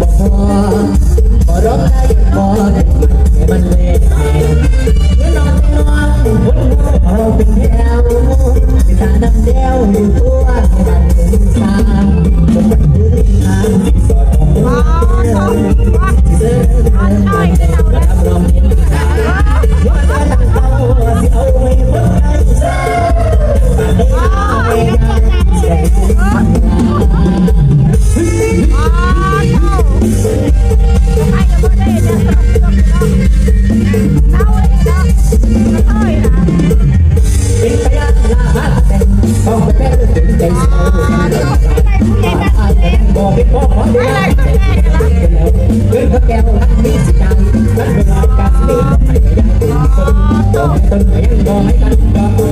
บอกพอพอร้องได้ยังพอมันเล่นเงินนอนไม่นอนเอาเป็นแถวเป็นตาดำเดียวอยู่ตัวกันถึงทางจนมัทางสดของ ต้นไม้ยังมอกให้กันกับ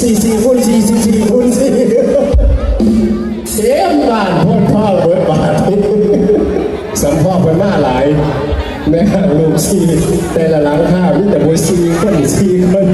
สี่สี่คูณสี่สี่สี่คูณสี่เสียมบานพ่อพ่อเบิดบาทสัมพ่อเป็นหน้าหลายแม่ลูกสี่แต่ละหลังข้าววิแต่บุซีคนสี่คน